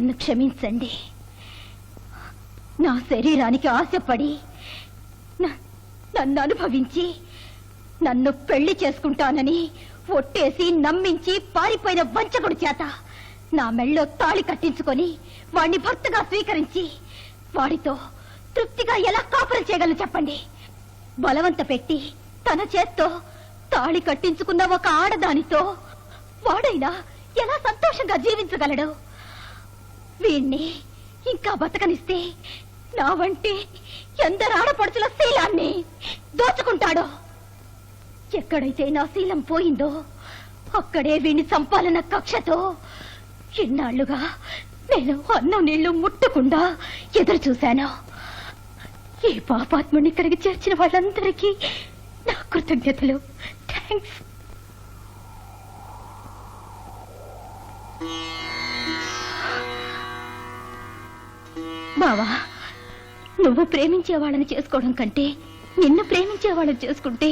నన్ను క్షమించండి. నా శరీరానికి ఆశపడి నన్ను అనుభవించి నన్ను పెళ్ళి చేసుకుంటానని ఒట్టేసి నమ్మించి పారిపోయిన వంచకుడి చేత నా మెళ్ళో తాళి కట్టించుకొని వాణ్ణి భర్తగా స్వీకరించి వాడితో తృప్తిగా ఎలా కాపురం చేయగలను చెప్పండి? బలవంత పెట్టి తన చేత్తో తాళి కట్టించుకున్న ఒక ఆడదానితో వాడైనా ఎలా సంతోషంగా జీవించగలడు? వీణ్ణి ఇంకా బతకనిస్తే నా వంటి ఎందరు ఆడపడుచుల శీలాన్ని దోచుకుంటాడో? ఎక్కడైతే నా శీలం పోయిందో? అక్కడే వీణ్ణి చంపాలన్న కక్షతో ఇన్నాళ్ళుగా నేను అన్నం నీళ్ళు ముట్టకుండా ఎదురు చూశాను. ఈ పాపాత్ముని ఇక్కడికి చేర్చిన వాళ్ళందరికీ నా కృతజ్ఞతలు. థ్యాంక్స్ బావా నువ్వు ప్రేమించేవాళ్ళని చేసుకోవడం కంటే నిన్ను ప్రేమించేవాళ్ళని చేసుకుంటే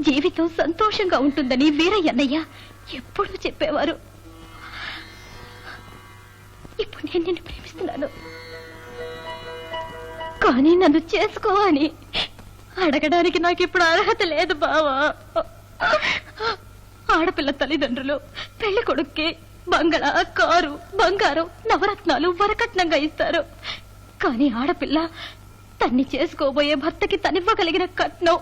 జీవితం సంతోషంగా ఉంటుందని వీరయ్యన్నయ్య ఎప్పుడూ చెప్పేవారు. ఇప్పుడు నేను నిన్ను ప్రేమిస్తున్నాను. కానీ నన్ను చేసుకో అని అడగడానికి నాకు ఇప్పుడు అర్హత లేదు బావా. ఆడపిల్ల తల్లిదండ్రులు పెళ్ళి కొడుక్కి బంగళా కారు బంగారం నవరత్నాలు వరకట్నంగా ఇస్తారు. కానీ ఆడపిల్ల తన్ని చేసుకోబోయే భర్తకి తనివ్వగలిగిన కట్నం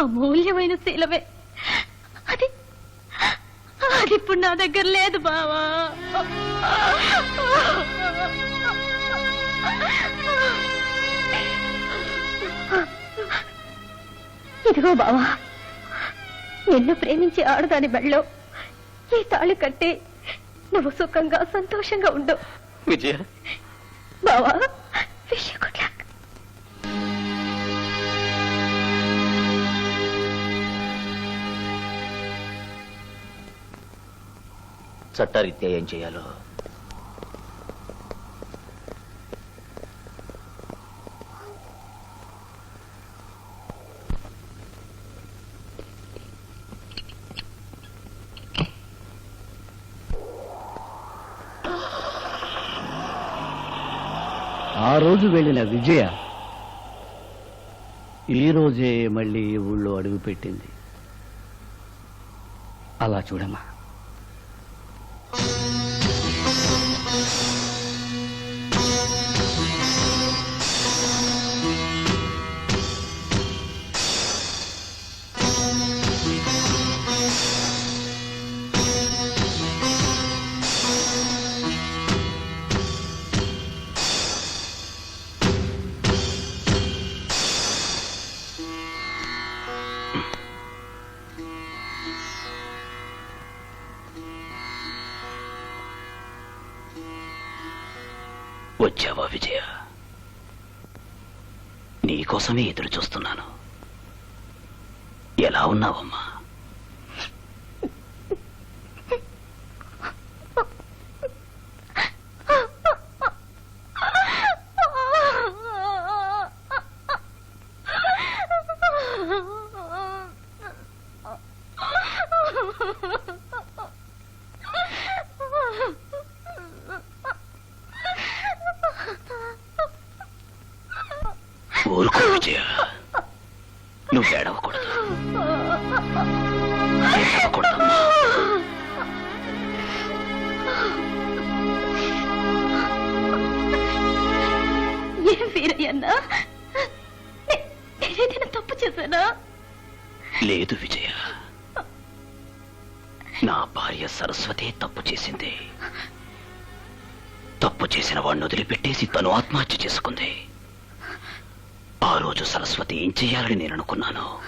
అమూల్యమైన శీలమే. అది అది ఇప్పుడు నా దగ్గర లేదు బావా. ఇదిగో బావా నిన్ను ప్రేమించే ఆడదాని బెళ్ళో ఈ తాళి కట్టి నువ్వు సుఖంగా సంతోషంగా ఉండు. విజయ. బావా. విష్ గుడ్ లక్ చట్టారీత్యా ఏం చేయాలో ఆ రోజు వెళ్ళిన విజయ ఈ రోజే మళ్ళీ ఊళ్ళో అడుగు పెట్టింది. అలా చూడమ్మా. కోసమే ఎదురు చూస్తున్నాను. ఎలా ఉన్నావమ్మా? ఊరుకో విజయ నువ్వు ఏడవకూడదు. ఏడవకూడదమ్మా ఏం వీరయ్యన్నా? నేనేదైనా తప్పు చేశానా? లేదు విజయ. నా భార్య సరస్వతి తప్పు చేసింది. తప్పు చేసిన వాడిని వదిలిపెట్టేసి తను ఆత్మహత్య చేసుకుంది. ఆ రోజు సరస్వతి ఏం చెయ్యాలని నేను అనుకున్నాను?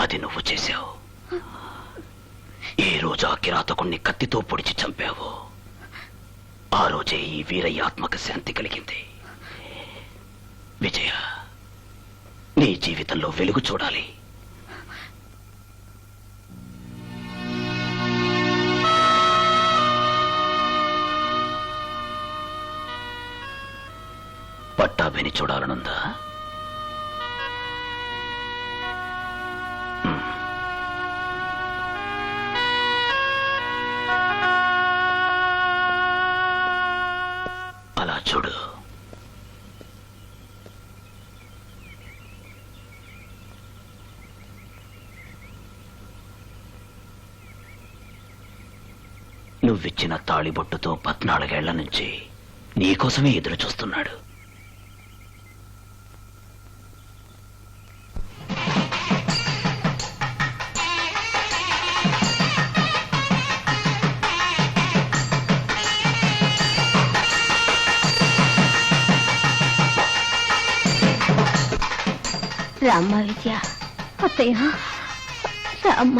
అది నువ్వు చేశావు. ఈ రోజు ఆ కిరాతకుణ్ణి కత్తితో పొడిచి చంపావు. ఆ రోజే ఈ వీరయ్య ఆత్మక శాంతి కలిగింది. విజయ నీ జీవితంలో వెలుగు చూడాలి. పట్టా విని చూడాలనుందా? అలా చూడు. నువ్విచ్చిన తాళిబొట్టుతో పద్నాలుగేళ్ళ నుంచి నీకోసమే ఎదురు చూస్తున్నాడు రామ్మ విజయ అత్తయ్య రామ్మ.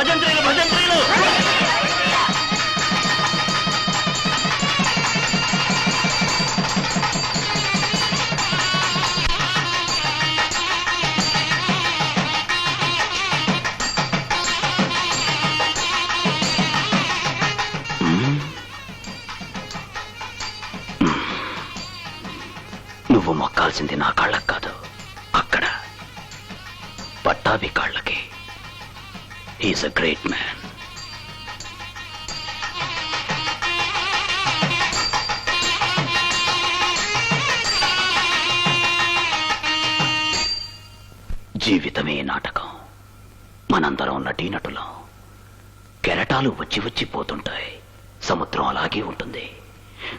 భజంత్రీలు భజంత్రీలు! నువ్వు మొక్కాల్సింది నా కాళ్ళకు కాదు అక్కడ పట్టాభి కాళ్ళకి. హీస్ అ గ్రేట్ మ్యాన్ జీవితమే నాటకం. మనందరం నటీనటులం కెరటాలు వచ్చి వచ్చి పోతుంటాయి. సముద్రం అలాగే ఉంటుంది.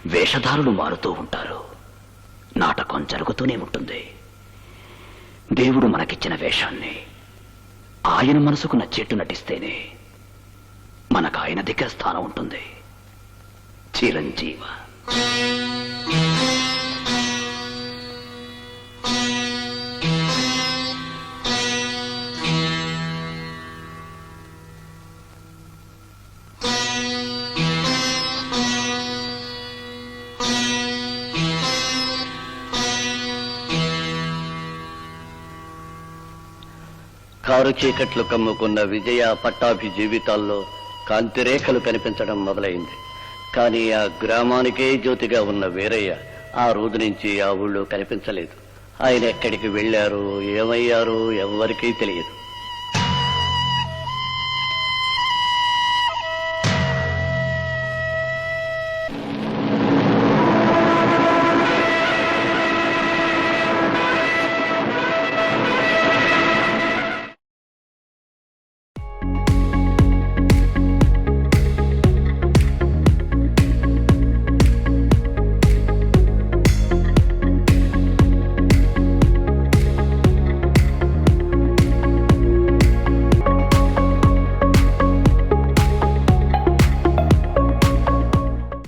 వేషధారులు మారుతూ ఉంటారు. నాటకం జరుగుతూనే ఉంటుంది. దేవుడు మనకిచ్చిన వేషాన్ని ఆయన మనసుకు నచ్చేట్టు నటిస్తేనే మనకు ఆయన దిగ్గ స్థానం ఉంటుంది. చిరంజీవ. కారు చీకట్లు కమ్ముకున్న విజయ పట్టాభి జీవితాల్లో కాంతిరేఖలు కనిపించడం మొదలైంది. కానీ ఆ గ్రామానికే జ్యోతిగా ఉన్న వీరయ్య ఆ రోజు నుంచి ఆ ఊళ్ళో కనిపించలేదు. ఆయన ఎక్కడికి వెళ్ళారు ఏమయ్యారు ఎవ్వరికీ తెలియదు.